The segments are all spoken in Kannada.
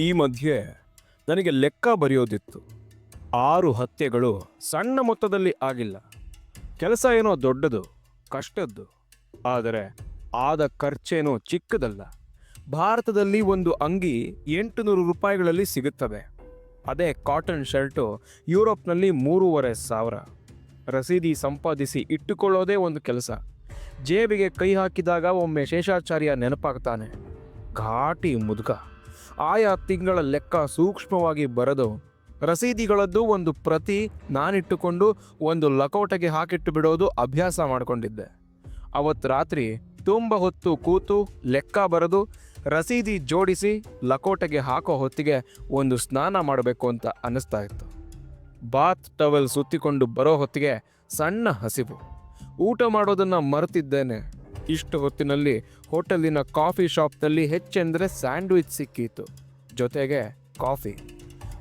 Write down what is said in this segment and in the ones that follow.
ಈ ಮಧ್ಯೆ ನನಗೆ ಲೆಕ್ಕ ಬರೆಯೋದಿತ್ತು. ಆರು ಹತ್ಯೆಗಳು ಸಣ್ಣ ಮೊತ್ತದಲ್ಲಿ ಆಗಿಲ್ಲ. ಕೆಲಸ ಏನೋ ದೊಡ್ಡದು, ಕಷ್ಟದ್ದು. ಆದರೆ ಆದ ಖರ್ಚೇನೋ ಚಿಕ್ಕದಲ್ಲ. ಭಾರತದಲ್ಲಿ ಒಂದು ಅಂಗಿ ಎಂಟು ನೂರು ರೂಪಾಯಿಗಳಲ್ಲಿ ಸಿಗುತ್ತದೆ. ಅದೇ ಕಾಟನ್ ಶರ್ಟು ಯುರೋಪ್ನಲ್ಲಿ ಮೂರುವರೆ ಸಾವಿರ. ರಸೀದಿ ಸಂಪಾದಿಸಿ ಇಟ್ಟುಕೊಳ್ಳೋದೇ ಒಂದು ಕೆಲಸ. ಜೇಬಿಗೆ ಕೈ ಹಾಕಿದಾಗ ಒಮ್ಮೆ ಶೇಷಾಚಾರ್ಯ ನೆನಪಾಗ್ತಾನೆ. ಘಾಟಿ ಮುದುಕ. ಆಯಾ ತಿಂಗಳ ಲೆಕ್ಕ ಸೂಕ್ಷ್ಮವಾಗಿ ಬರೆದು ರಸೀದಿಗಳದ್ದು ಒಂದು ಪ್ರತಿ ನಾನಿಟ್ಟುಕೊಂಡು ಒಂದು ಲಕೋಟೆಗೆ ಹಾಕಿಟ್ಟು ಬಿಡೋದು ಅಭ್ಯಾಸ ಮಾಡಿಕೊಂಡಿದ್ದೆ. ಅವತ್ತು ರಾತ್ರಿ ತುಂಬ ಹೊತ್ತು ಕೂತು ಲೆಕ್ಕ ಬರೆದು ರಸೀದಿ ಜೋಡಿಸಿ ಲಕೋಟೆಗೆ ಹಾಕೋ ಹೊತ್ತಿಗೆ ಒಂದು ಸ್ನಾನ ಮಾಡಬೇಕು ಅಂತ ಅನ್ನಿಸ್ತಾ ಇತ್ತು. ಬಾತ್ ಟವೆಲ್ ಸುತ್ತಿಕೊಂಡು ಬರೋ ಹೊತ್ತಿಗೆ ಸಣ್ಣ ಹಸಿವು. ಊಟ ಮಾಡೋದನ್ನು ಮರೆತಿದ್ದೇನೆ. ಇಷ್ಟು ಹೊತ್ತಿನಲ್ಲಿ ಹೋಟೆಲಿನ ಕಾಫಿ ಶಾಪ್ನಲ್ಲಿ ಹೆಚ್ಚೆಂದರೆ ಸ್ಯಾಂಡ್ವಿಚ್ ಸಿಕ್ಕಿತ್ತು ಜೊತೆಗೆ ಕಾಫಿ.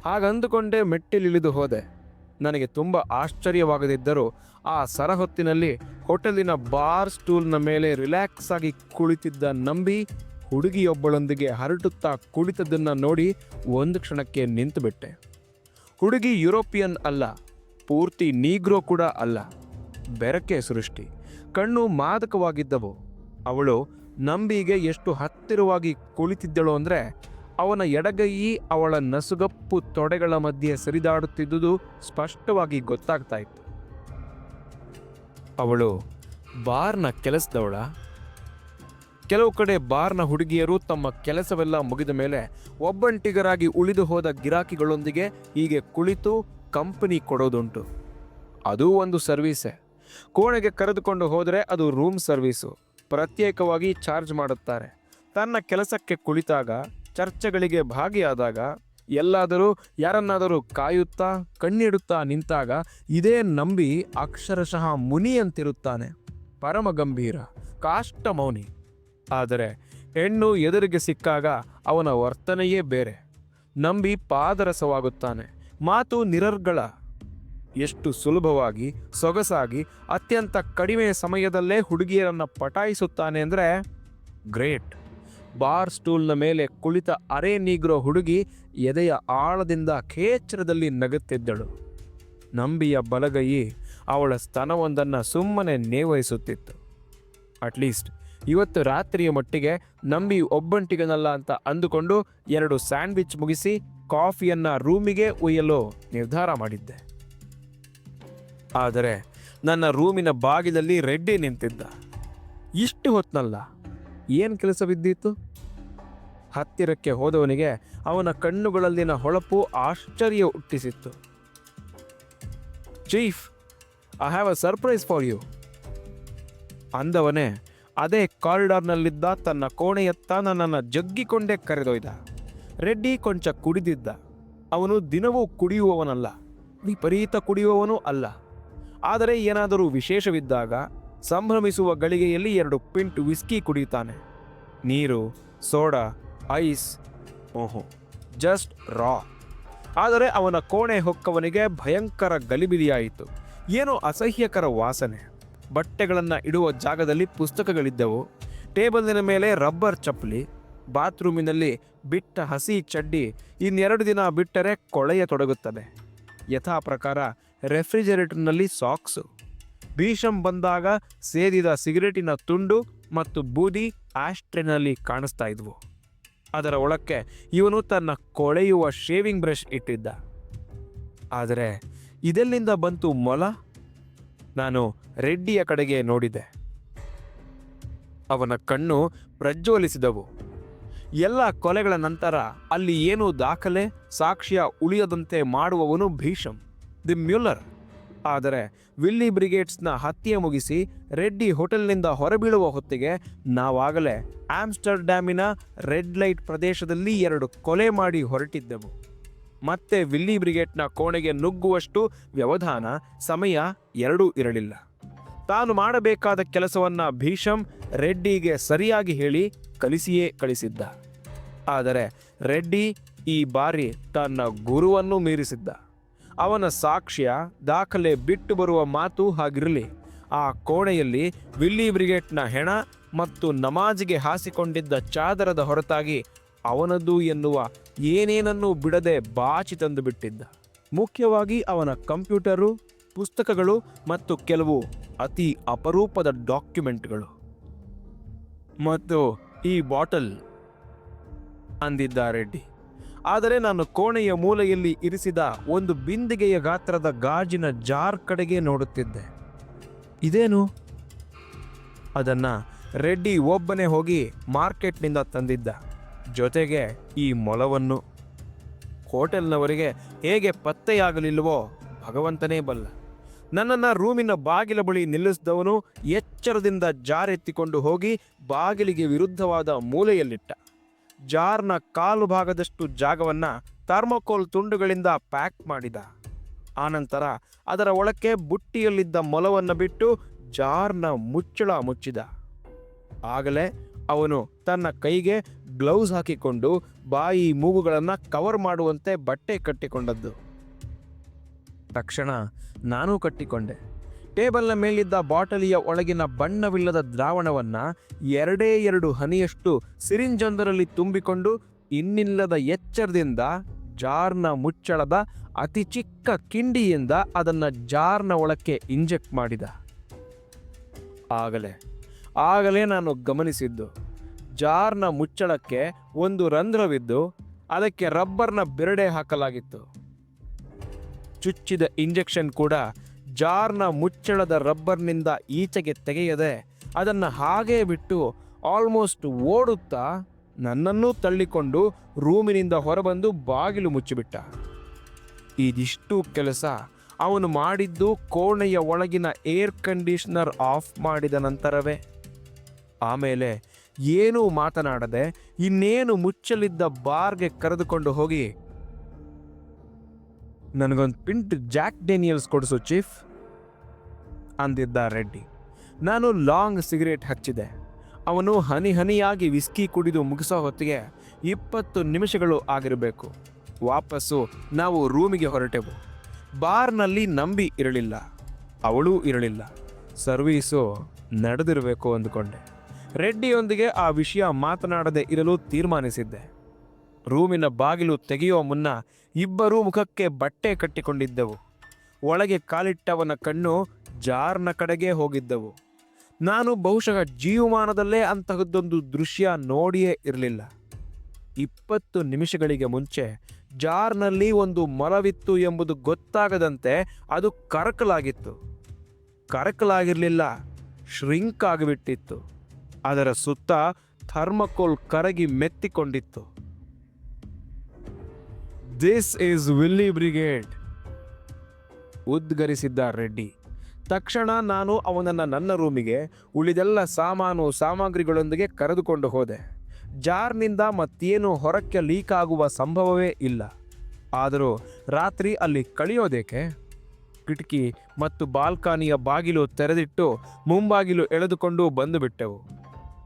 ಹಾಗಂದುಕೊಂಡೇ ಮೆಟ್ಟಿಲಿಳಿದು ಹೋದೆ. ನನಗೆ ತುಂಬ ಆಶ್ಚರ್ಯವಾಗದಿದ್ದರೂ ಆ ಸರಹೊತ್ತಿನಲ್ಲಿ ಹೋಟೆಲಿನ ಬಾರ್ ಸ್ಟೂಲ್ನ ಮೇಲೆ ರಿಲ್ಯಾಕ್ಸ್ ಆಗಿ ಕುಳಿತಿದ್ದ ನಂಬಿ ಹುಡುಗಿಯೊಬ್ಬಳೊಂದಿಗೆ ಹರಟುತ್ತಾ ಕುಳಿತದನ್ನು ನೋಡಿ ಒಂದು ಕ್ಷಣಕ್ಕೆ ನಿಂತುಬಿಟ್ಟೆ. ಹುಡುಗಿ ಯುರೋಪಿಯನ್ ಅಲ್ಲ, ಪೂರ್ತಿ ನೀಗ್ರೋ ಕೂಡ ಅಲ್ಲ. ಬೆರಕೆ ಸೃಷ್ಟಿ. ಕಣ್ಣು ಮಾದಕವಾಗಿದ್ದವು. ಅವಳು ನಂಬಿಗೆ ಎಷ್ಟು ಹತ್ತಿರವಾಗಿ ಕುಳಿತಿದ್ದಳು ಅಂದರೆ ಅವನ ಎಡಗೈ ಅವಳ ನಸುಗಪ್ಪು ತೊಡೆಗಳ ಮಧ್ಯೆ ಸರಿದಾಡುತ್ತಿದ್ದುದು ಸ್ಪಷ್ಟವಾಗಿ ಗೊತ್ತಾಗ್ತಾ ಇತ್ತು. ಅವಳು, ಬಾರ್ನ ಕೆಲಸದವಳ? ಕೆಲವು ಕಡೆ ಬಾರ್ನ ಹುಡುಗಿಯರು ತಮ್ಮ ಕೆಲಸವೆಲ್ಲ ಮುಗಿದ ಮೇಲೆ ಒಬ್ಬಂಟಿಗರಾಗಿ ಉಳಿದು ಹೋದ ಗಿರಾಕಿಗಳೊಂದಿಗೆ ಹೀಗೆ ಕುಳಿತು ಕಂಪನಿ ಕೊಡೋದುಂಟು. ಅದೂ ಒಂದು ಸರ್ವೀಸೇ. ಕೋಣೆಗೆ ಕರೆದುಕೊಂಡು ಹೋದರೆ ಅದು ರೂಮ್ ಸರ್ವೀಸು. ಪ್ರತ್ಯೇಕವಾಗಿ ಚಾರ್ಜ್ ಮಾಡುತ್ತಾರೆ. ತನ್ನ ಕೆಲಸಕ್ಕೆ ಕುಳಿತಾಗ, ಚರ್ಚೆಗಳಿಗೆ ಭಾಗಿಯಾದಾಗ, ಎಲ್ಲಾದರೂ ಯಾರನ್ನಾದರೂ ಕಾಯುತ್ತಾ, ಕಣ್ಣಿಡುತ್ತಾ ನಿಂತಾಗ, ಇದೇ ನಂಬಿ ಅಕ್ಷರಶಃ ಮುನಿಯಂತಿರುತ್ತಾನೆ. ಪರಮ ಗಂಭೀರ ಕಾಷ್ಟ ಮೌನಿ. ಆದರೆ ಹೆಣ್ಣು ಎದುರಿಗೆ ಸಿಕ್ಕಾಗ ಅವನ ವರ್ತನೆಯೇ ಬೇರೆ. ನಂಬಿ ಪಾದರಸವಾಗುತ್ತಾನೆ. ಮಾತು ನಿರರ್ಗಳ ಎಷ್ಟು ಸುಲಭವಾಗಿ, ಸೊಗಸಾಗಿ, ಅತ್ಯಂತ ಕಡಿಮೆ ಸಮಯದಲ್ಲೇ ಹುಡುಗಿಯರನ್ನು ಪಟಾಯಿಸುತ್ತಾನೆ ಅಂದರೆ ಗ್ರೇಟ್. ಬಾರ್ ಸ್ಟೂಲ್ನ ಮೇಲೆ ಕುಳಿತ ಅರೆ ನೀಗ್ರೋ ಹುಡುಗಿ ಎದೆಯ ಆಳದಿಂದ ಖೇಚ್ರದಲ್ಲಿ ನಗುತ್ತಿದ್ದಳು. ನಂಬಿಯ ಬಲಗೈ ಅವಳ ಸ್ತನವೊಂದನ್ನು ಸುಮ್ಮನೆ ನೇವಹಿಸುತ್ತಿತ್ತು. ಅಟ್ಲೀಸ್ಟ್ ಇವತ್ತು ರಾತ್ರಿಯ ಮಟ್ಟಿಗೆ ನಂಬಿ ಒಬ್ಬಂಟಿಗನಲ್ಲ ಅಂತ ಅಂದುಕೊಂಡು ಎರಡು ಸ್ಯಾಂಡ್ವಿಚ್ ಮುಗಿಸಿ ಕಾಫಿಯನ್ನು ರೂಮಿಗೆ ಒಯ್ಯಲು ನಿರ್ಧಾರ ಮಾಡಿದ್ದೆ. ಆದರೆ ನನ್ನ ರೂಮಿನ ಬಾಗಿಲಲ್ಲಿ ರೆಡ್ಡಿ ನಿಂತಿದ್ದ. ಇಷ್ಟು ಹೊತ್ತಲ್ಲ, ಏನು ಕೆಲಸ ಬಿದ್ದಿತ್ತು ಹತ್ತಿರಕ್ಕೆ ಹೋದವನಿಗೆ ಅವನ ಕಣ್ಣುಗಳಲ್ಲಿನ ಹೊಳಪು ಆಶ್ಚರ್ಯ ಹುಟ್ಟಿಸಿತ್ತು. Chief I have a surprise for you ಅಂದವನೇ ಅದೇ ಕಾರಿಡಾರ್ನಲ್ಲಿದ್ದ ತನ್ನ ಕೋಣೆಯತ್ತ ನನ್ನನ್ನು ಜಗ್ಗಿಕೊಂಡೇ ಕರೆದೊಯ್ದ. ರೆಡ್ಡಿ ಕೊಂಚ ಕುಡಿದಿದ್ದ. ಅವನು ದಿನವೂ ಕುಡಿಯುವವನಲ್ಲ, ವಿಪರೀತ ಕುಡಿಯುವವನೂ ಅಲ್ಲ. ಆದರೆ ಏನಾದರೂ ವಿಶೇಷವಿದ್ದಾಗ ಸಂಭ್ರಮಿಸುವ ಗಳಿಗೆಯಲ್ಲಿ ಎರಡು ಪಿಂಟ್ ವಿಸ್ಕಿ ಕುಡಿಯುತ್ತಾನೆ. ನೀರು, ಸೋಡಾ, ಐಸ್, ಓಹೋ, ಜಸ್ಟ್ ರಾ. ಆದರೆ ಅವನ ಕೋಣೆ ಹೊಕ್ಕವನಿಗೆ ಭಯಂಕರ ಗಲಿಬಿಲಿಯಾಯಿತು. ಏನೋ ಅಸಹ್ಯಕರ ವಾಸನೆ. ಬಟ್ಟೆಗಳನ್ನು ಇಡುವ ಜಾಗದಲ್ಲಿ ಪುಸ್ತಕಗಳಿದ್ದವು. ಟೇಬಲಿನ ಮೇಲೆ ರಬ್ಬರ್ ಚಪ್ಪಲಿ, ಬಾತ್ರೂಮಿನಲ್ಲಿ ಬಿಟ್ಟ ಹಸಿ ಚಡ್ಡಿ, ಇನ್ನೆರಡು ದಿನ ಬಿಟ್ಟರೆ ಕೊಳೆಯತೊಡಗುತ್ತದೆ ಯಥಾ ಪ್ರಕಾರ ರೆಫ್ರಿಜರೇಟರ್ನಲ್ಲಿ ಸಾಕ್ಸು. ಭೀಷಂ ಬಂದಾಗ ಸೇದಿದ ಸಿಗರೇಟಿನ ತುಂಡು ಮತ್ತು ಬೂದಿ ಆಸ್ಟ್ರೆನಲ್ಲಿ ಕಾಣಿಸ್ತಾ ಇದ್ವು. ಅದರ ಒಳಕ್ಕೆ ಇವನು ತನ್ನ ಕೊಳೆಯುವ ಶೇವಿಂಗ್ ಬ್ರಷ್ ಇಟ್ಟಿದ್ದ. ಆದರೆ ಇದೆಲ್ಲಿಂದ ಬಂತು ಮೊಲ? ನಾನು ರೆಡ್ಡಿಯ ಕಡೆಗೆ ನೋಡಿದೆ. ಅವನ ಕಣ್ಣು ಪ್ರಜ್ವಲಿಸಿದವು. ಎಲ್ಲ ಕೊಲೆಗಳ ನಂತರ ಅಲ್ಲಿ ಏನೂ ದಾಖಲೆ, ಸಾಕ್ಷ್ಯ ಉಳಿಯದಂತೆ ಮಾಡುವವನು ಭೀಷಂ ದಿ ಮ್ಯುಲ್ಲರ್ ಆದರೆ ವಿಲ್ಲಿ ಬ್ರಿಗೇಡ್ಸ್ನ ಹತ್ಯೆ ಮುಗಿಸಿ ರೆಡ್ಡಿ ಹೋಟೆಲ್ನಿಂದ ಹೊರಬೀಳುವ ಹೊತ್ತಿಗೆ ನಾವಾಗಲೇ ಆಮ್ಸ್ಟರ್ಡ್ಯಾಮಿನ ರೆಡ್ ಲೈಟ್ ಪ್ರದೇಶದಲ್ಲಿ ಎರಡು ಕೊಲೆ ಮಾಡಿ ಹೊರಟಿದ್ದೆವು. ಮತ್ತೆ ವಿಲ್ಲಿ ಬ್ರಿಗೇಡ್ನ ಕೋಣೆಗೆ ನುಗ್ಗುವಷ್ಟು ವ್ಯವಧಾನ ಸಮಯ ಎರಡೂ ಇರಲಿಲ್ಲ. ತಾನು ಮಾಡಬೇಕಾದ ಕೆಲಸವನ್ನ ಭೀಷಂ ರೆಡ್ಡಿಗೆ ಸರಿಯಾಗಿ ಹೇಳಿ ಕಲಿಸಿಯೇ ಕಳಿಸಿದ್ದ. ಆದರೆ ರೆಡ್ಡಿ ಈ ಬಾರಿ ತನ್ನ ಗುರುವನ್ನು ಮೀರಿಸಿದ್ದ. ಅವನ ಸಾಕ್ಷ್ಯ ದಾಖಲೆ ಬಿಟ್ಟು ಬರುವ ಮಾತು ಹಾಗಿರಲಿ. ಆ ಕೋಣೆಯಲ್ಲಿ ವಿಲ್ಲಿ ಬ್ರಿಗೇಟ್ನ ಹೆಣ ಮತ್ತು ನಮಾಜಿಗೆ ಹಾಸಿಕೊಂಡಿದ್ದ ಚಾದರದ ಹೊರತಾಗಿ ಅವನದ್ದು ಎನ್ನುವ ಏನೇನನ್ನೂ ಬಿಡದೆ ಬಾಚಿ ತಂದು ಬಿಟ್ಟಿದ್ದ ಮುಖ್ಯವಾಗಿ ಅವನ ಕಂಪ್ಯೂಟರು, ಪುಸ್ತಕಗಳು ಮತ್ತು ಕೆಲವು ಅತಿ ಅಪರೂಪದ ಡಾಕ್ಯುಮೆಂಟ್ಗಳು. ಮತ್ತು ಈ ಬಾಟಲ್ ಅಂದಿದ್ದ ರೆಡ್ಡಿ ಆದರೆ ನಾನು ಕೋಣೆಯ ಮೂಲೆಯಲ್ಲಿ ಇರಿಸಿದ ಒಂದು ಬಿಂದಿಗೆಯ ಗಾತ್ರದ ಗಾಜಿನ ಜಾರ್ ಕಡೆಗೆ ನೋಡುತ್ತಿದ್ದೆ. ಇದೇನು? ಅದನ್ನ ರೆಡ್ಡಿ ಒಬ್ಬನೇ ಹೋಗಿ ಮಾರ್ಕೆಟ್ನಿಂದ ತಂದಿದ್ದ. ಜೊತೆಗೆ ಈ ಮೊಲವನ್ನು ಹೋಟೆಲ್ನವರಿಗೆ ಹೇಗೆ ಪತ್ತೆಯಾಗಲಿಲ್ಲವೋ ಭಗವಂತನೇ ಬಲ್ಲ. ನನ್ನನ್ನು ರೂಮಿನ ಬಾಗಿಲ ಬಳಿ ನಿಲ್ಲಿಸಿದವನು ಎಚ್ಚರದಿಂದ ಜಾರೆತ್ತಿಕೊಂಡು ಹೋಗಿ ಬಾಗಿಲಿಗೆ ವಿರುದ್ಧವಾದ ಮೂಲೆಯಲ್ಲಿಟ್ಟ. ಜಾರ್ನ ಕಾಲು ಭಾಗದಷ್ಟು ಜಾಗವನ್ನ ಥರ್ಮೋಕೋಲ್ ತುಂಡುಗಳಿಂದ ಪ್ಯಾಕ್ ಮಾಡಿದ. ಆನಂತರ ಅದರ ಒಳಕ್ಕೆ ಬುಟ್ಟಿಯಲ್ಲಿದ್ದ ಮೊಲವನ್ನು ಬಿಟ್ಟು ಜಾರ್ನ ಮುಚ್ಚಳ ಮುಚ್ಚಿದ. ಆಗಲೇ ಅವನು ತನ್ನ ಕೈಗೆ ಗ್ಲೌಸ್ ಹಾಕಿಕೊಂಡು ಬಾಯಿ ಮೂಗುಗಳನ್ನು ಕವರ್ ಮಾಡುವಂತೆ ಬಟ್ಟೆ ಕಟ್ಟಿಕೊಂಡದ್ದು. ತಕ್ಷಣ ನಾನೂ ಕಟ್ಟಿಕೊಂಡೆ. ಟೇಬಲ್ನ ಮೇಲಿದ್ದ ಬಾಟಲಿಯ ಒಳಗಿನ ಬಣ್ಣವಿಲ್ಲದ ದ್ರಾವಣವನ್ನ ಎರಡೇ ಎರಡು ಹನಿಯಷ್ಟು ಸಿರಿಂಜೊಂದರಲ್ಲಿ ತುಂಬಿಕೊಂಡು ಇನ್ನಿಲ್ಲದ ಎಚ್ಚರದಿಂದ, ಜಾರ್ನ ಮುಚ್ಚಳದ ಅತಿ ಚಿಕ್ಕ ಕಿಂಡಿಯಿಂದ ಅದನ್ನ ಜಾರ್ನ ಒಳಕ್ಕೆ ಇಂಜೆಕ್ಟ್ ಮಾಡಿದ. ಆಗಲೇ ಆಗಲೇ ನಾನು ಗಮನಿಸಿದ್ದು. ಜಾರ್ನ ಮುಚ್ಚಳಕ್ಕೆ ಒಂದು ರಂಧ್ರವಿದ್ದು, ಅದಕ್ಕೆ ರಬ್ಬರ್ನ ಬೆರಡೆ ಹಾಕಲಾಗಿತ್ತು. ಚುಚ್ಚಿದ ಇಂಜೆಕ್ಷನ್ ಕೂಡ ಜಾರ್ನ ಮುಚ್ಚಳದ ರಬ್ಬರ್ನಿಂದ ಈಚೆಗೆ ತೆಗೆಯದೆ ಅದನ್ನು ಹಾಗೇ ಬಿಟ್ಟು ಆಲ್ಮೋಸ್ಟ್ ಓಡುತ್ತಾ ನನ್ನನ್ನೂ ತಳ್ಳಿಕೊಂಡು ರೂಮಿನಿಂದ ಹೊರಬಂದು ಬಾಗಿಲು ಮುಚ್ಚಿಬಿಟ್ಟ. ಇದಿಷ್ಟು ಕೆಲಸ. ಅವನು ಮಾಡಿದ್ದು ಕೋಣೆಯ ಒಳಗಿನ ಏರ್ ಕಂಡೀಷನರ್ ಆಫ್ ಮಾಡಿದ ನಂತರವೇ. ಆಮೇಲೆ ಏನೂ ಮಾತನಾಡದೆ ಇನ್ನೇನು ಮುಚ್ಚಲಿದ್ದ ಬಾರ್ಗೆ ಕರೆದುಕೊಂಡು ಹೋಗಿ ನನಗೊಂದು ಪಿಂಟ್ ಜಾಕ್ ಡೇನಿಯಲ್ಸ್ ಕೊಡಿಸು, ಚೀಫ್. ಅಂದಿದ್ದ ರೆಡ್ಡಿ. ನಾನು ಲಾಂಗ್ ಸಿಗರೇಟ್ ಹಚ್ಚಿದೆ. ಅವನು ಹನಿ ಹನಿಯಾಗಿ ವಿಸ್ಕಿ ಕುಡಿದು ಮುಗಿಸೋ ಹೊತ್ತಿಗೆ ಇಪ್ಪತ್ತು ನಿಮಿಷಗಳು ಆಗಿರಬೇಕು. ವಾಪಸ್ಸು ನಾವು ರೂಮಿಗೆ ಹೊರಟೆವು. ಬಾರ್ನಲ್ಲಿ ನಂಬಿ ಇರಲಿಲ್ಲ. ಅವಳೂ ಇರಲಿಲ್ಲ. ಸರ್ವೀಸು ನಡೆದಿರಬೇಕು ಅಂದುಕೊಂಡೆ. ರೆಡ್ಡಿಯೊಂದಿಗೆ ಆ ವಿಷಯ ಮಾತನಾಡದೆ ಇರಲು ತೀರ್ಮಾನಿಸಿದ್ದೆ. ರೂಮಿನ ಬಾಗಿಲು ತೆಗೆಯುವ ಮುನ್ನ ಇಬ್ಬರೂ ಮುಖಕ್ಕೆ ಬಟ್ಟೆ ಕಟ್ಟಿಕೊಂಡಿದ್ದೆವು. ಒಳಗೆ ಕಾಲಿಟ್ಟವನ ಕಣ್ಣು ಜಾರ್ನ ಕಡೆಗೆ ಹೋಗಿದ್ದವು. ನಾನು ಬಹುಶಃ ಜೀವಮಾನದಲ್ಲೇ ಅಂತಹದ್ದೊಂದು ದೃಶ್ಯ ನೋಡಿಯೇ ಇರಲಿಲ್ಲ. ಇಪ್ಪತ್ತು ನಿಮಿಷಗಳಿಗೆ ಮುಂಚೆ ಜಾರ್ನಲ್ಲಿ ಒಂದು ಮರವಿತ್ತು ಎಂಬುದು ಗೊತ್ತಾಗದಂತೆ ಅದು ಕರಕಲಾಗಿತ್ತು. ಕರಕಲಾಗಿರಲಿಲ್ಲ, ಶ್ರಿಂಕ್ ಆಗಿಬಿಟ್ಟಿತ್ತು. ಅದರ ಸುತ್ತ ಥರ್ಮಕೋಲ್ ಕರಗಿ ಮೆತ್ತಿಕೊಂಡಿತ್ತು. ದಿಸ್ ಈಸ್ ವಿಲ್ಲಿ ಬ್ರಿಗೇಡ್ ಉದ್ಗರಿಸಿದ್ದ ರೆಡ್ಡಿ. ತಕ್ಷಣ ನಾನು ಅವನನ್ನು ನನ್ನ ರೂಮಿಗೆ ಉಳಿದೆಲ್ಲ ಸಾಮಾನು, ಸಾಮಗ್ರಿಗಳೊಂದಿಗೆ ಕರೆದುಕೊಂಡು ಹೋದೆ. ಜಾರ್ನಿಂದ ಮತ್ತೇನು ಹೊರಕ್ಕೆ ಲೀಕ್ ಆಗುವ ಸಂಭವವೇ ಇಲ್ಲ. ಆದರೂ ರಾತ್ರಿ ಅಲ್ಲಿ ಕಳೆಯೋದೇಕೆ? ಕಿಟಕಿ ಮತ್ತು ಬಾಲ್ಕನಿಯ ಬಾಗಿಲು ತೆರೆದಿಟ್ಟು ಮುಂಬಾಗಿಲು ಎಳೆದುಕೊಂಡು ಬಂದುಬಿಟ್ಟೆವು.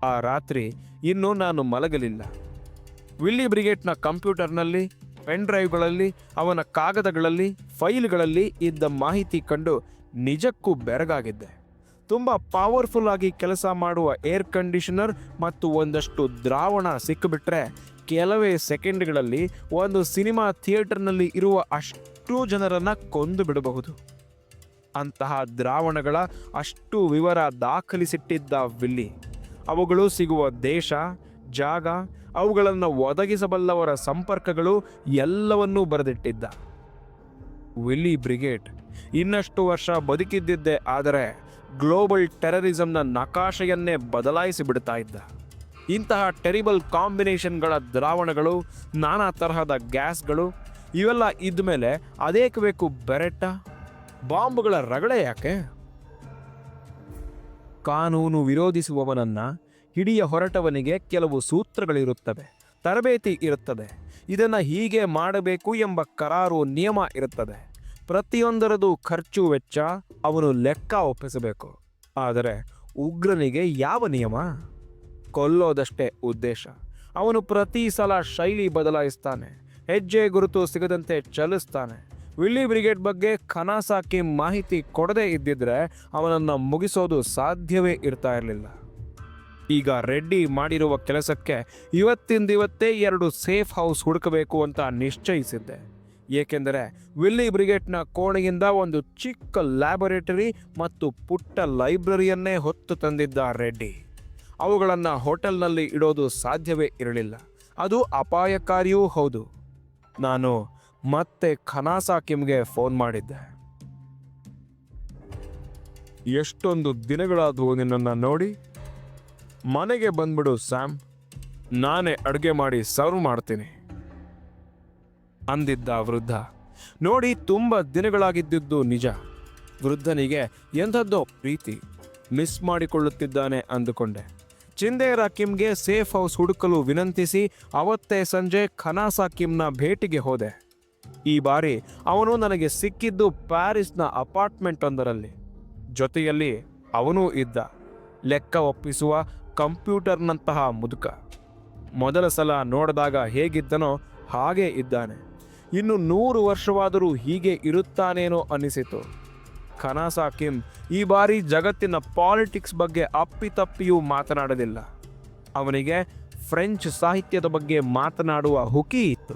ಆ ರಾತ್ರಿ ಇನ್ನೂ ನಾನು ಮಲಗಲಿಲ್ಲ. ವಿಲ್ಲಿ ಬ್ರಿಗೇಡ್ನ ಕಂಪ್ಯೂಟರ್ನಲ್ಲಿ ಪೆನ್ ಡ್ರೈವ್ಗಳಲ್ಲಿ, ಅವನ ಕಾಗದಗಳಲ್ಲಿ, ಫೈಲ್ಗಳಲ್ಲಿ ಇದ್ದ ಮಾಹಿತಿ ಕಂಡು ನಿಜಕ್ಕೂ ಬೆರಗಾಗಿದ್ದೆ. ತುಂಬ ಪವರ್ಫುಲ್ ಆಗಿ ಕೆಲಸ ಮಾಡುವ ಏರ್ ಕಂಡೀಷನರ್ ಮತ್ತು ಒಂದಷ್ಟು ದ್ರಾವಣ ಸಿಕ್ಕಿಬಿಟ್ರೆ ಕೆಲವೇ ಸೆಕೆಂಡ್ಗಳಲ್ಲಿ ಒಂದು ಸಿನಿಮಾ ಥಿಯೇಟರ್ನಲ್ಲಿ ಇರುವ ಅಷ್ಟು ಜನರನ್ನು ಕೊಂದು ಬಿಡಬಹುದು. ಅಂತಹ ದ್ರಾವಣಗಳ ಅಷ್ಟು ವಿವರ ದಾಖಲಿಸಿಟ್ಟಿದ್ದ ವಿಲ್ಲಿ. ಅವುಗಳು ಸಿಗುವ ದೇಶ, ಜಾಗ ಅವುಗಳನ್ನು ಒದಗಿಸಬಲ್ಲವರ ಸಂಪರ್ಕಗಳು ಎಲ್ಲವನ್ನೂ ಬರೆದಿಟ್ಟಿದ್ದ. ವಿಲಿ ಬ್ರಿಗೇಡ್, ಇನ್ನಷ್ಟು ವರ್ಷ ಬದುಕಿದ್ದಿದ್ದೇ, ಆದರೆ ಗ್ಲೋಬಲ್ ಟೆರರಿಸಂನ ನಕಾಶೆಯನ್ನೇ ಬದಲಾಯಿಸಿ ಬಿಡ್ತಾ ಇದ್ದ. ಇಂತಹ ಟೆರಿಬಲ್ ಕಾಂಬಿನೇಷನ್ಗಳ ದ್ರಾವಣಗಳು, ನಾನಾ ತರಹದ ಗ್ಯಾಸ್ಗಳು, ಇವೆಲ್ಲ ಇದ್ದ ಮೇಲೆ ಅದೇಕೆ ಬೇಕು ಬೆರೆಟ್ಟ? ಬಾಂಬ್ಗಳ ರಗಳೆ ಯಾಕೆ? ಕಾನೂನು ವಿರೋಧಿಸುವವನನ್ನ ಹಿಡಿಯ ಹೊರಟವನಿಗೆ ಕೆಲವು ಸೂತ್ರಗಳಿರುತ್ತವೆ. ತರಬೇತಿ ಇರುತ್ತದೆ. ಇದನ್ನು ಹೀಗೆ ಮಾಡಬೇಕು ಎಂಬ ಕರಾರು ನಿಯಮ ಇರುತ್ತದೆ. ಪ್ರತಿಯೊಂದರದು ಖರ್ಚು ವೆಚ್ಚ ಅವನು ಲೆಕ್ಕ ಒಪ್ಪಿಸಬೇಕು. ಆದರೆ ಉಗ್ರನಿಗೆ ಯಾವ ನಿಯಮ? ಕೊಲ್ಲೋದಷ್ಟೇ ಉದ್ದೇಶ. ಅವನು ಪ್ರತಿ ಸಲ ಶೈಲಿ ಬದಲಾಯಿಸ್ತಾನೆ. ಹೆಜ್ಜೆ ಗುರುತು ಸಿಗದಂತೆ ಚಲಿಸ್ತಾನೆ. ವಿಲ್ಲಿ ಬ್ರಿಗೇಡ್ ಬಗ್ಗೆ ಖನಾಸಾಕಿ ಮಾಹಿತಿ ಕೊಡದೇ ಇದ್ದಿದ್ರೆ ಅವನನ್ನು ಮುಗಿಸೋದು ಸಾಧ್ಯವೇ ಇರ್ತಾ ಇರಲಿಲ್ಲ. ಈಗ ರೆಡ್ಡಿ ಮಾಡಿರುವ ಕೆಲಸಕ್ಕೆ ಇವತ್ತಿಂದಿವತ್ತೇ ಎರಡು ಸೇಫ್ ಹೌಸ್ ಹುಡುಕಬೇಕು ಅಂತ ನಿಶ್ಚಯಿಸಿದ್ದೆ. ಏಕೆಂದರೆ ವಿಲ್ಲಿ ಬ್ರಿಗೇಟ್ನ ಕೋಣೆಯಿಂದ ಒಂದು ಚಿಕ್ಕ ಲ್ಯಾಬೊರೇಟರಿ ಮತ್ತು ಪುಟ್ಟ ಲೈಬ್ರರಿಯನ್ನೇ ಹೊತ್ತು ತಂದಿದ್ದ ರೆಡ್ಡಿ. ಅವುಗಳನ್ನು ಹೋಟೆಲ್ನಲ್ಲಿ ಇಡೋದು ಸಾಧ್ಯವೇ ಇರಲಿಲ್ಲ. ಅದು ಅಪಾಯಕಾರಿಯೂ ಹೌದು. ನಾನು ಮತ್ತೆ ಖನಾಸಾಕಿಮ್ಗೆ ಫೋನ್ ಮಾಡಿದ್ದೆ. ಎಷ್ಟೊಂದು ದಿನಗಳಾದವು ನಿನ್ನನ್ನು ನೋಡಿ? ಮನೆಗೆ ಬಂದ್ಬಿಡು, ಸ್ಯಾಮ್. ನಾನೇ ಅಡುಗೆ ಮಾಡಿ ಸರ್ವ್ ಮಾಡ್ತೀನಿ. ಅಂದಿದ್ದ ವೃದ್ಧ. ನೋಡಿ, ತುಂಬ ದಿನಗಳಾಗಿದ್ದಿದ್ದು ನಿಜ. ವೃದ್ಧನಿಗೆ ಎಂಥದ್ದೋ ಪ್ರೀತಿ. ಮಿಸ್ ಮಾಡಿಕೊಳ್ಳುತ್ತಿದ್ದಾನೆ ಅಂದುಕೊಂಡೆ. ಚಿಂದೇರ ಕಿಮ್ಗೆ ಸೇಫ್ ಹೌಸ್ ಹುಡುಕಲು ವಿನಂತಿಸಿ ಅವತ್ತೇ ಸಂಜೆ ಖನಾಸಾ ಕಿಮ್ನ ಭೇಟಿಗೆ ಹೋದೆ. ಈ ಬಾರಿ ಅವನು ನನಗೆ ಸಿಕ್ಕಿದ್ದು ಪ್ಯಾರಿಸ್ನ ಅಪಾರ್ಟ್ಮೆಂಟ್ ಒಂದರಲ್ಲಿ. ಜೊತೆಯಲ್ಲಿ ಅವನೂ ಇದ್ದ. ಲೆಕ್ಕ ಒಪ್ಪಿಸುವ ಕಂಪ್ಯೂಟರ್ನಂತಹ ಮುದುಕ. ಮೊದಲ ಸಲ ನೋಡಿದಾಗ ಹೇಗಿದ್ದನೋ ಹಾಗೇ ಇದ್ದಾನೆ. ಇನ್ನು ನೂರು ವರ್ಷವಾದರೂ ಹೀಗೆ ಇರುತ್ತಾನೇನೋ ಅನಿಸಿತು ಖನಾಸಾ ಕಿಮ್, ಈ ಬಾರಿ ಜಗತ್ತಿನ ಪಾಲಿಟಿಕ್ಸ್ ಬಗ್ಗೆ ಅಪ್ಪಿತಪ್ಪಿಯೂ ಮಾತನಾಡಲಿಲ್ಲ. ಅವನಿಗೆ ಫ್ರೆಂಚ್ ಸಾಹಿತ್ಯದ ಬಗ್ಗೆ ಮಾತನಾಡುವ ಹುಕಿ ಇತ್ತು.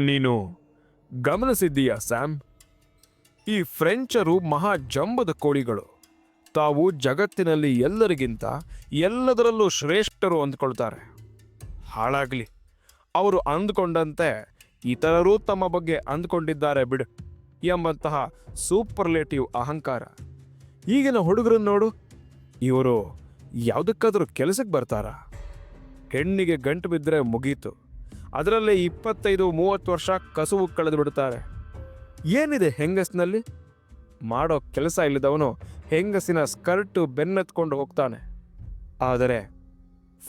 ನೀನು ಗಮನಿಸಿದ್ದೀಯಾ, ಸ್ಯಾಮ್? ಈ ಫ್ರೆಂಚರು ಮಹಾ ಜಂಬದ ಕೋಳಿಗಳು. ತಾವು ಜಗತ್ತಿನಲ್ಲಿ ಎಲ್ಲರಿಗಿಂತ ಎಲ್ಲದರಲ್ಲೂ ಶ್ರೇಷ್ಠರು ಅಂದ್ಕೊಳ್ತಾರೆ. ಹಾಳಾಗಲಿ. ಅವರು ಅಂದ್ಕೊಂಡಂತೆ ಇತರರೂ ತಮ್ಮ ಬಗ್ಗೆ ಅಂದ್ಕೊಂಡಿದ್ದಾರೆ ಬಿಡು ಎಂಬಂತಹ ಸೂಪರ್ಲೇಟಿವ್ ಅಹಂಕಾರ. ಈಗಿನ ಹುಡುಗರನ್ನ ನೋಡು. ಇವರು ಯಾವುದಕ್ಕಾದರೂ ಕೆಲಸಕ್ಕೆ ಬರ್ತಾರಾ? ಹೆಣ್ಣಿಗೆ ಗಂಟು ಬಿದ್ದರೆ ಮುಗೀತು. ಅದರಲ್ಲೇ ಇಪ್ಪತ್ತೈದು ಮೂವತ್ತು ವರ್ಷ ಕಸುವು ಕಳೆದು ಬಿಡ್ತಾರೆ ಏನಿದೆ ಹೆಂಗಸ್ನಲ್ಲಿ ಮಾಡೋ ಕೆಲಸ ಇಲ್ಲದವನು ಹೆಂಗಸಿನ ಸ್ಕರ್ಟು ಬೆನ್ನತ್ಕೊಂಡು ಹೋಗ್ತಾನೆ. ಆದರೆ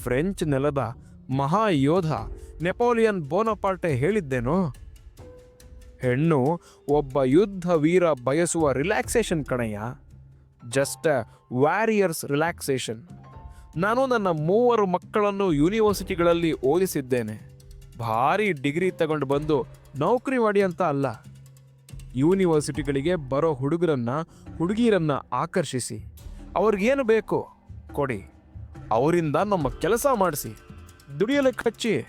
ಫ್ರೆಂಚ್ ನೆಲದ ಮಹಾಯೋಧ ನೆಪೋಲಿಯನ್ ಬೋನಪಾರ್ಟೆ ಹೇಳಿದ್ದೇನೋ? ಹೆಣ್ಣು ಒಬ್ಬ ಯುದ್ಧ ವೀರ ಬಯಸುವ ರಿಲ್ಯಾಕ್ಸೇಷನ್ ಕಣಯ್ಯ. Just warriors relaxation. ನಾನು ನನ್ನ ಮೂವರು ಮಕ್ಕಳನ್ನು ಯೂನಿವರ್ಸಿಟಿಗಳಲ್ಲಿ ಓದಿಸಿದ್ದೇನೆ. ಭಾರಿ ಡಿಗ್ರಿ ತಗೊಂಡು ಬಂದು ನೌಕರಿ ಮಾಡಿ ಅಂತ ಅಲ್ಲ. ಯೂನಿವರ್ಸಿಟಿಗಳಿಗೆ ಬರೋ ಹುಡುಗರನ್ನು, ಹುಡುಗಿಯರನ್ನು ಆಕರ್ಷಿಸಿ. ಅವ್ರಿಗೇನು ಬೇಕು? ಕೊಡಿ. ಅವರಿಂದ ನಮ್ಮ ಕೆಲಸ ಮಾಡಿಸಿ. ದುಡಿಯಲು ಕಚ್ಚಿ.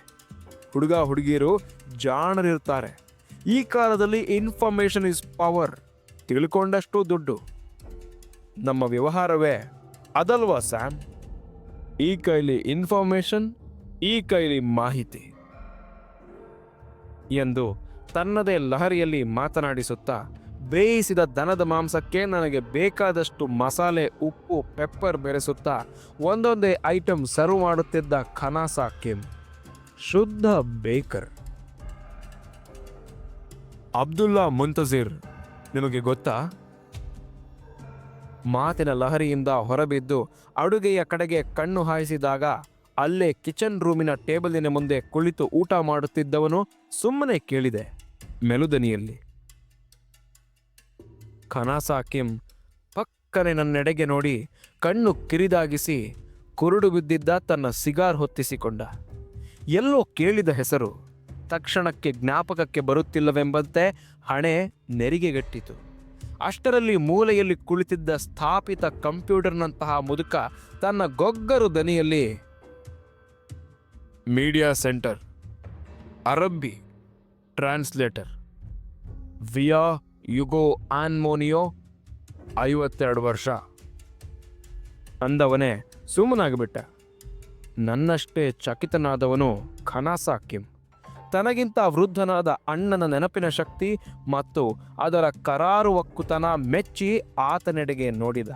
ಹುಡುಗ, ಹುಡುಗಿಯರು ಜಾಣರಿರ್ತಾರೆ ಈ ಕಾಲದಲ್ಲಿ ಇನ್ಫಾರ್ಮೇಷನ್ ಇಸ್ ಪವರ್. ತಿಳ್ಕೊಂಡಷ್ಟು ದುಡ್ಡು. ನಮ್ಮ ವ್ಯವಹಾರವೇ. ಅದಲ್ವಾ, ಸ್ಯಾಮ್? ಈ ಕೈಲಿ ಇನ್ಫಾರ್ಮೇಷನ್, ಈ ಕೈಲಿ ಮಾಹಿತಿ. ಎಂದು ತನ್ನದೇ ಲಹರಿಯಲ್ಲಿ ಮಾತನಾಡಿಸುತ್ತಾ, ಬೇಯಿಸಿದ ದನದ ಮಾಂಸಕ್ಕೆ ನನಗೆ ಬೇಕಾದಷ್ಟು ಮಸಾಲೆ, ಉಪ್ಪು, ಪೆಪ್ಪರ್ ಬೆರೆಸುತ್ತಾ, ಒಂದೊಂದೇ ಐಟಮ್ ಸರ್ವ್ ಮಾಡುತ್ತಿದ್ದ ಖನಾಸಾ ಕಿಮ್. ಶುದ್ಧ ಬೇಕರ್. ಅಬ್ದುಲ್ಲಾ ಮುಂತಜೀರ್, ನಿಮಗೆ ಗೊತ್ತಾ? ಮಾತಿನ ಲಹರಿಯಿಂದ ಹೊರಬಿದ್ದು ಅಡುಗೆಯ ಕಡೆಗೆ ಕಣ್ಣು ಹಾಯಿಸಿದಾಗ ಅಲ್ಲೇ ಕಿಚನ್ ರೂಮಿನ ಟೇಬಲಿನ ಮುಂದೆ ಕುಳಿತು ಊಟ ಮಾಡುತ್ತಿದ್ದವನು ಸುಮ್ಮನೆ ಕೇಳಿದೆ. ಮೆಲುದನಿಯಲ್ಲಿ. ಖನಾಸಾ ಕಿಂ ಪಕ್ಕನೆ ನನ್ನೆಡೆಗೆ ನೋಡಿ ಕಣ್ಣು ಕಿರಿದಾಗಿಸಿ ಕುರುಡು ಬಿದ್ದಿದ್ದ ತನ್ನ ಸಿಗಾರ್ ಹೊತ್ತಿಸಿಕೊಂಡ. ಎಲ್ಲೋ ಕೇಳಿದ ಹೆಸರು, ತಕ್ಷಣಕ್ಕೆ ಜ್ಞಾಪಕಕ್ಕೆ ಬರುತ್ತಿಲ್ಲವೆಂಬಂತೆ ಹಣೆ ನೆರಿಗೆಗಟ್ಟಿತು. ಅಷ್ಟರಲ್ಲಿ ಮೂಲೆಯಲ್ಲಿ ಕುಳಿತಿದ್ದ ಸ್ಥಾಪಿತ ಕಂಪ್ಯೂಟರ್ನಂತಹ ಮುದುಕ ತನ್ನ ಗೊಗ್ಗರು ದನಿಯಲ್ಲಿ, ಮೀಡಿಯಾ ಸೆಂಟರ್, ಅರಬ್ಬಿ ಟ್ರಾನ್ಸ್ಲೇಟರ್. ವಿಯಾ, ಯುಗೋ, ಆನ್ಮೋನಿಯೋ, ಐವತ್ತೆರಡು ವರ್ಷ. ಅಂದವನೇ ಸುಮ್ಮನಾಗಿಬಿಟ್ಟ. ನನ್ನಷ್ಟೇ ಚಕಿತನಾದವನು ಖನಾಸಾ ಕಿಮ್ ತನಗಿಂತ ವೃದ್ಧನಾದ ಅಣ್ಣನ ನೆನಪಿನ ಶಕ್ತಿ ಮತ್ತು ಅದರ ಕರಾರು ಒಕ್ಕುತನ ಮೆಚ್ಚಿ ಆತನೆಡೆಗೆ ನೋಡಿದ.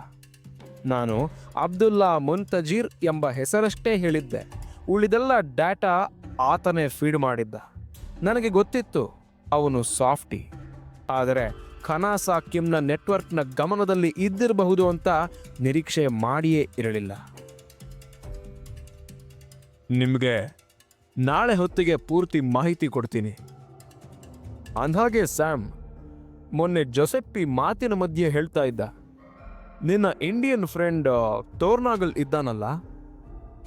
ನಾನು ಅಬ್ದುಲ್ಲಾ ಮುಂತಜೀರ್ ಎಂಬ ಹೆಸರಷ್ಟೇ ಹೇಳಿದ್ದೆ. ಉಳಿದೆಲ್ಲ ಡಾಟಾ ಆತನೇ ಫೀಡ್ ಮಾಡಿದ್ದ. ನನಗೆ ಗೊತ್ತಿತ್ತು ಅವನು ಸಾಫ್ಟಿ. ಆದರೆ ಖನಾಸಾ ಕಿಮ್ನ ನೆಟ್ವರ್ಕ್ನ ಗಮನದಲ್ಲಿ ಇದ್ದಿರಬಹುದು ಅಂತ ನಿರೀಕ್ಷೆ ಮಾಡಿಯೇ ಇರಲಿಲ್ಲ. ನಿಮಗೆ ನಾಳೆ ಹೊತ್ತಿಗೆ ಪೂರ್ತಿ ಮಾಹಿತಿ ಕೊಡ್ತೀನಿ. ಅಂದಾಗೆ ಸ್ಯಾಮ್, ಮೊನ್ನೆ ಜೊಸೆಪ್ಪಿ ಮಾತಿನ ಮಧ್ಯೆ ಹೇಳ್ತಾ ಇದ್ದ. ನಿನ್ನ ಇಂಡಿಯನ್ ಫ್ರೆಂಡ್ ತೋರ್ನಾಗಲ್ ಇದ್ದಾನಲ್ಲ?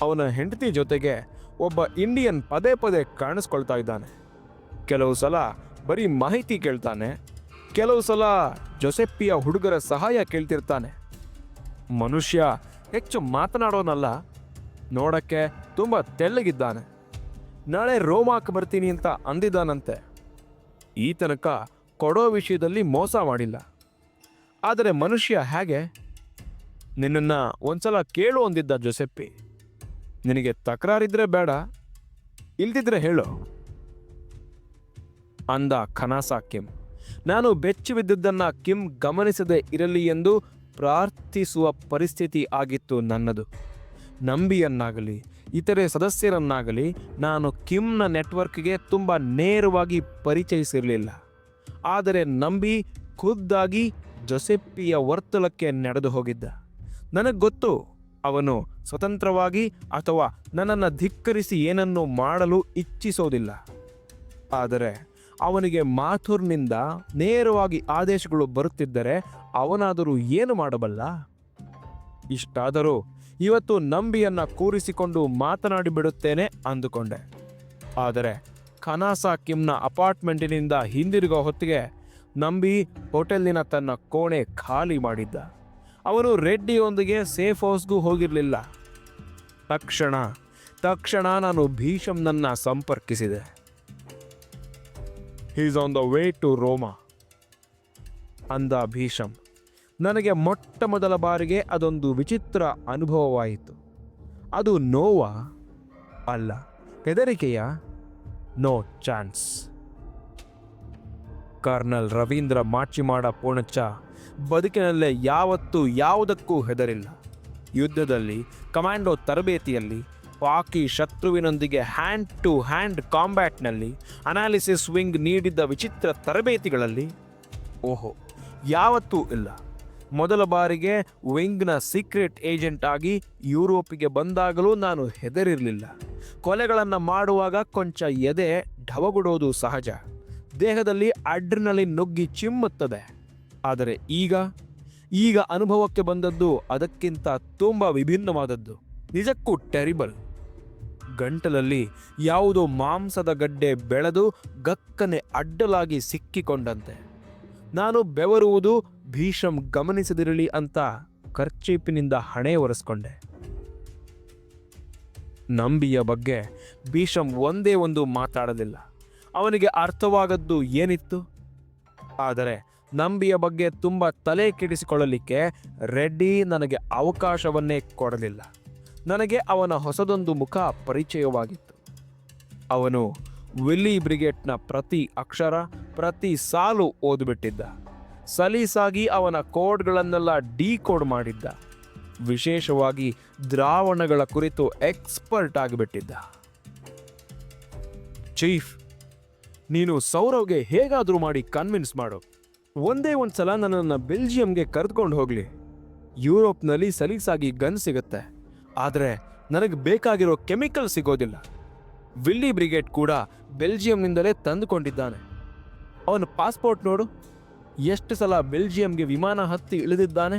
ಅವನ ಹೆಂಡತಿ ಜೊತೆಗೆ ಒಬ್ಬ ಇಂಡಿಯನ್ ಪದೇ ಪದೇ ಕಾಣಿಸ್ಕೊಳ್ತಾ ಇದ್ದಾನೆ. ಕೆಲವು ಸಲ ಬರೀ ಮಾಹಿತಿ ಕೇಳ್ತಾನೆ, ಕೆಲವು ಸಲ ಜೊಸೆಪ್ಪಿಯ ಹುಡುಗರ ಸಹಾಯ ಕೇಳ್ತಿರ್ತಾನೆ. ಮನುಷ್ಯ ಹೆಚ್ಚು ಮಾತನಾಡೋನಲ್ಲ, ನೋಡಕ್ಕೆ ತುಂಬ ತೆಳ್ಳಗಿದ್ದಾನೆ. ನಾಳೆ ರೋಮಾಕ್ ಬರ್ತೀನಿ ಅಂತ ಅಂದಿದ್ದಾನಂತೆ. ಈ ತನಕ ಕೊಡೋ ವಿಷಯದಲ್ಲಿ ಮೋಸ ಮಾಡಿಲ್ಲ. ಆದರೆ ಮನುಷ್ಯ ಹೇಗೆ? ನಿನ್ನನ್ನು ಒಂದ್ಸಲ ಕೇಳು ಅಂದಿದ್ದ ಜೊಸೆಪ್ಪಿ. ನಿನಗೆ ತಕರಾರಿದ್ರೆ ಬೇಡ, ಇಲ್ದಿದ್ರೆ ಹೇಳು. ಅಂದ ಖನಾಸಾ ಕಿಮ್. ನಾನು ಬೆಚ್ಚಿ ಬಿದ್ದದ್ದನ್ನ ಕಿಮ್ ಗಮನಿಸದೆ ಇರಲಿ ಎಂದು ಪ್ರಾರ್ಥಿಸುವ ಪರಿಸ್ಥಿತಿ ಆಗಿತ್ತು ನನ್ನದು. ನಂಬಿಯನ್ನಾಗಲಿ, ಇತರೆ ಸದಸ್ಯರನ್ನಾಗಲಿ ನಾನು ಕಿಮ್ನ ನೆಟ್ವರ್ಕ್ಗೆ ತುಂಬ ನೇರವಾಗಿ ಪರಿಚಯಿಸಿರಲಿಲ್ಲ. ಆದರೆ ನಂಬಿ ಖುದ್ದಾಗಿ ಜೊಸೆಪ್ಪಿಯ ವರ್ತುಲಕ್ಕೆ ನಡೆದು ಹೋಗಿದ್ದ. ನನಗೆ ಗೊತ್ತು, ಅವನು ಸ್ವತಂತ್ರವಾಗಿ ಅಥವಾ ನನ್ನನ್ನು ಧಿಕ್ಕರಿಸಿ ಏನನ್ನು ಮಾಡಲು ಇಚ್ಛಿಸೋದಿಲ್ಲ. ಆದರೆ ಅವನಿಗೆ ಮಾಥುರ್ನಿಂದ ನೇರವಾಗಿ ಆದೇಶಗಳು ಬರುತ್ತಿದ್ದರೆ ಅವನಾದರೂ ಏನು ಮಾಡಬಲ್ಲ? ಇಷ್ಟಾದರೂ ಇವತ್ತು ನಂಬಿಯನ್ನ ಕೂರಿಸಿಕೊಂಡು ಮಾತನಾಡಿ ಬಿಡುತ್ತೇನೆ ಅಂದುಕೊಂಡೆ. ಆದರೆ ಖನಾಸಾ ಕಿಮ್ನ ಅಪಾರ್ಟ್ಮೆಂಟಿನಿಂದ ಹಿಂದಿರುಗೋ ಹೊತ್ತಿಗೆ ನಂಬಿ ಹೋಟೆಲ್ನ ತನ್ನ ಕೋಣೆ ಖಾಲಿ ಮಾಡಿದ್ದ. ಅವನು ರೆಡ್ಡಿಯೊಂದಿಗೆ ಸೇಫ್ ಹೌಸ್ಗೂ ಹೋಗಿರಲಿಲ್ಲ. ತಕ್ಷಣ ತಕ್ಷಣ ನಾನು ಭೀಷಮ್ನನ್ನ ಸಂಪರ್ಕಿಸಿದೆ. Is on the way to Roma ಅಂದ ಭೀಷಮ್. ನನಗೆ ಮೊಟ್ಟ ಮೊದಲ ಬಾರಿಗೆ ಅದೊಂದು ವಿಚಿತ್ರ ಅನುಭವವಾಯಿತು. ಅದು ನೋವಾ ಅಲ್ಲ, ಹೆದರಿಕೆಯ no chance. Colonel Ravindra Machimada Poonacha ಬದುಕಿನಲ್ಲೇ ಯಾವತ್ತೂ ಯಾವುದಕ್ಕೂ ಹೆದರಿಲ್ಲ. ಯುದ್ಧದಲ್ಲಿ ಕಮಾಂಡೋ ತರಬೇತಿಯಲ್ಲಿ ಪಾಕಿ ಶತ್ರುವಿನೊಂದಿಗೆ ಹ್ಯಾಂಡ್ ಟು ಹ್ಯಾಂಡ್ ಕಾಂಬ್ಯಾಟ್ನಲ್ಲಿ ಅನಾಲಿಸಿಸ್ ವಿಂಗ್ ನೀಡಿದ್ದ ವಿಚಿತ್ರ ತರಬೇತಿಗಳಲ್ಲಿ, ಓಹೋ, ಯಾವತ್ತೂ ಇಲ್ಲ. ಮೊದಲ ಬಾರಿಗೆ ವಿಂಗ್ನ ಸೀಕ್ರೆಟ್ ಏಜೆಂಟ್ ಆಗಿ ಯುರೋಪಿಗೆ ಬಂದಾಗಲೂ ನಾನು ಹೆದರಿರಲಿಲ್ಲ. ಕೊಲೆಗಳನ್ನು ಮಾಡುವಾಗ ಕೊಂಚ ಎದೆ ಢವಗುಡೋದು ಸಹಜ. ದೇಹದಲ್ಲಿ ಅಡ್ರಿನಲ್ಲಿ ನುಗ್ಗಿ ಚಿಮ್ಮುತ್ತದೆ. ಆದರೆ ಈಗ ಈಗ ಅನುಭವಕ್ಕೆ ಬಂದದ್ದು ಅದಕ್ಕಿಂತ ತುಂಬ ವಿಭಿನ್ನವಾದದ್ದು. ನಿಜಕ್ಕೂ ಟೆರಿಬಲ್ ಗಂಟಲಲ್ಲಿ ಯಾವುದೋ ಮಾಂಸದ ಗಡ್ಡೆ ಬೆಳೆದು ಗಕ್ಕನೆ ಅಡ್ಡಲಾಗಿ ಸಿಕ್ಕಿಕೊಂಡಂತೆ. ನಾನು ಬೆವರುವುದು ಭೀಷಂ ಗಮನಿಸದಿರಲಿ ಅಂತ ಖರ್ಚೀಪಿನಿಂದ ಹಣೆ ಒರೆಸ್ಕೊಂಡೆ. ನಂಬಿಯ ಬಗ್ಗೆ ಭೀಷಂ ಒಂದೇ ಒಂದು ಮಾತಾಡಲಿಲ್ಲ. ಅವನಿಗೆ ಅರ್ಥವಾಗದ್ದು ಏನಿತ್ತು? ಆದರೆ ನಂಬಿಯ ಬಗ್ಗೆ ತುಂಬ ತಲೆ ಕೆಡಿಸಿಕೊಳ್ಳಲಿಕ್ಕೆ ರೆಡ್ಡಿ ನನಗೆ ಅವಕಾಶವನ್ನೇ ಕೊಡಲಿಲ್ಲ. ನನಗೆ ಅವನ ಹೊಸದೊಂದು ಮುಖ ಪರಿಚಯವಾಗಿತ್ತು. ಅವನು ವಿಲ್ಲಿ ಬ್ರಿಗೇಟ್ನ ಪ್ರತಿ ಅಕ್ಷರ, ಪ್ರತಿ ಸಾಲು ಓದಿಬಿಟ್ಟಿದ್ದ. ಸಲೀಸಾಗಿ ಅವನ ಕೋಡ್ಗಳನ್ನೆಲ್ಲ ಡೀ ಕೋಡ್ ಮಾಡಿದ್ದ. ವಿಶೇಷವಾಗಿ ದ್ರಾವಣಗಳ ಕುರಿತು ಎಕ್ಸ್ಪರ್ಟ್ ಆಗಿಬಿಟ್ಟಿದ್ದ. ಚೀಫ್, ನೀನು ಸೌರವ್ಗೆ ಹೇಗಾದರೂ ಮಾಡಿ ಕನ್ವಿನ್ಸ್ ಮಾಡು. ಒಂದೇ ಒಂದು ಸಲ ನನ್ನನ್ನು ಬೆಲ್ಜಿಯಂಗೆ ಕರೆದುಕೊಂಡು ಹೋಗಲಿ. ಯುರೋಪ್ನಲ್ಲಿ ಸಲೀಸಾಗಿ ಗನ್ ಸಿಗುತ್ತೆ. ಆದರೆ ನನಗೆ ಬೇಕಾಗಿರೋ ಕೆಮಿಕಲ್ ಸಿಗೋದಿಲ್ಲ. ವಿಲ್ಲಿ ಬ್ರಿಗೇಡ್ ಕೂಡ ಬೆಲ್ಜಿಯಂನಿಂದಲೇ ತಂದುಕೊಂಡಿದ್ದಾನೆ. ಅವನ ಪಾಸ್ಪೋರ್ಟ್ ನೋಡು. ಎಷ್ಟು ಸಲ ಬೆಲ್ಜಿಯಂಗೆ ವಿಮಾನ ಹತ್ತಿ ಇಳಿದಿದ್ದಾನೆ.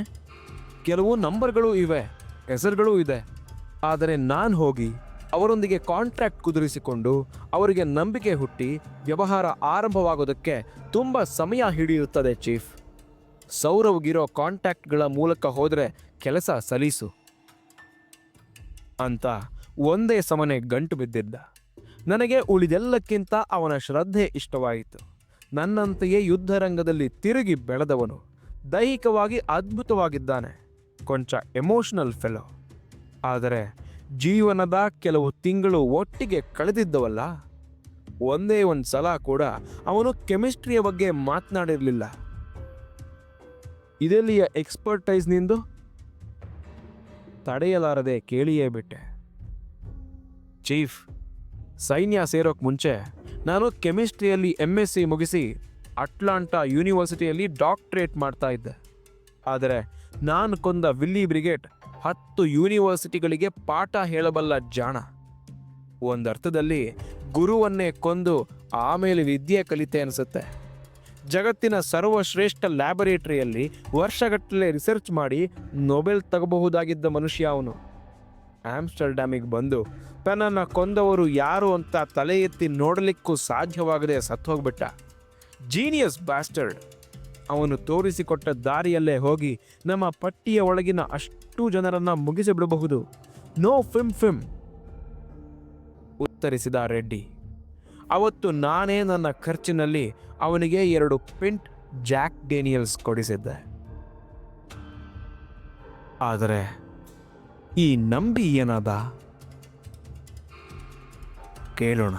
ಕೆಲವು ನಂಬರ್ಗಳು ಇವೆ, ಹೆಸರುಗಳೂ ಇದೆ. ಆದರೆ ನಾನು ಹೋಗಿ ಅವರೊಂದಿಗೆ ಕಾಂಟ್ರಾಕ್ಟ್ ಕುದುರಿಸಿಕೊಂಡು ಅವರಿಗೆ ನಂಬಿಕೆ ಹುಟ್ಟಿ ವ್ಯವಹಾರ ಆರಂಭವಾಗೋದಕ್ಕೆ ತುಂಬ ಸಮಯ ಹಿಡಿಯುತ್ತದೆ ಚೀಫ್. ಸೌರವ್ಗಿರೋ ಕಾಂಟ್ಯಾಕ್ಟ್ಗಳ ಮೂಲಕ ಹೋದರೆ ಕೆಲಸ ಸಲೀಸು. ಅಂತ ಒಂದೇ ಸಮನೆ ಗಂಟು ಬಿದ್ದಿದ್ದ. ನನಗೆ ಉಳಿದೆಲ್ಲಕ್ಕಿಂತ ಅವನ ಶ್ರದ್ಧೆ ಇಷ್ಟವಾಯಿತು. ನನ್ನಂತೆಯೇ ಯುದ್ಧರಂಗದಲ್ಲಿ ತಿರುಗಿ ಬೆಳೆದವನು ದೈಹಿಕವಾಗಿ ಅದ್ಭುತವಾಗಿದ್ದಾನೆ, ಕೊಂಚ ಎಮೋಷನಲ್ ಫೆಲೋ. ಆದರೆ ಜೀವನದ ಕೆಲವು ತಿಂಗಳು ಒಟ್ಟಿಗೆ ಕಳೆದಿದ್ದವಲ್ಲ, ಒಂದೇ ಒಂದು ಸಲ ಕೂಡ ಅವನು ಕೆಮಿಸ್ಟ್ರಿಯ ಬಗ್ಗೆ ಮಾತನಾಡಿರಲಿಲ್ಲ. ಇದೆಲ್ಲಿಯ ಎಕ್ಸ್ಪರ್ಟೈಸ್ ನಿಂದು? ತಡೆಯಲಾರದೆ ಕೇಳಿಯೇ ಬಿಟ್ಟೆ. ಚೀಫ್, ಸೈನ್ಯ ಸೇರೋಕ್ ಮುಂಚೆ ನಾನು ಕೆಮಿಸ್ಟ್ರಿಯಲ್ಲಿ ಎಂ ಎಸ್ ಸಿ ಮುಗಿಸಿ ಅಟ್ಲಾಂಟಾ ಯೂನಿವರ್ಸಿಟಿಯಲ್ಲಿ ಡಾಕ್ಟ್ರೇಟ್ ಮಾಡ್ತಾ ಇದ್ದೆ. ಆದರೆ ನಾನು ಕೊಂದ ವಿಲ್ಲಿ ಬ್ರಿಗೇಡ್ ಹತ್ತು ಯೂನಿವರ್ಸಿಟಿಗಳಿಗೆ ಪಾಠ ಹೇಳಬಲ್ಲ ಜಾಣ. ಒಂದರ್ಥದಲ್ಲಿ ಗುರುವನ್ನೇ ಕೊಂದು ಆಮೇಲೆ ವಿದ್ಯೆ ಕಲಿತೆ ಅನಿಸುತ್ತೆ. ಜಗತ್ತಿನ ಸರ್ವಶ್ರೇಷ್ಠ ಲ್ಯಾಬೊರೇಟರಿಯಲ್ಲಿ ವರ್ಷಗಟ್ಟಲೆ ರಿಸರ್ಚ್ ಮಾಡಿ ನೊಬೆಲ್ ತಗಬಹುದಾಗಿದ್ದ ಮನುಷ್ಯ ಅವನು. ಆಮ್ಸ್ಟರ್ಡ್ಯಾಮಿಗೆ ಬಂದು, ತನ್ನನ್ನು ಕೊಂದವರು ಯಾರು ಅಂತ ತಲೆ ಎತ್ತಿ ನೋಡಲಿಕ್ಕೂ ಸಾಧ್ಯವಾಗದೆ ಸತ್ತೋಗ್ಬಿಟ್ಟ. Genius bastard. ಅವನು ತೋರಿಸಿಕೊಟ್ಟ ದಾರಿಯಲ್ಲೇ ಹೋಗಿ ನಮ್ಮ ಪಟ್ಟಿಯ ಒಳಗಿನ ಅಷ್ಟು ಜನರನ್ನು ಮುಗಿಸಿಬಿಡಬಹುದು. ನೋ ಫಿಮ್ ಫಿಮ್. ಉತ್ತರಿಸಿದ ರೆಡ್ಡಿ. ಅವತ್ತು ನಾನೇ ನನ್ನ ಖರ್ಚಿನಲ್ಲಿ ಅವನಿಗೆ ಎರಡು ಪಿಂಟ್ ಜಾಕ್ ಡೇನಿಯಲ್ಸ್ ಕೊಡಿಸಿದ್ದೆ. ಆದರೆ ಈ ನಂಬಿ ಏನಾದ? ಕೇಳೋಣ.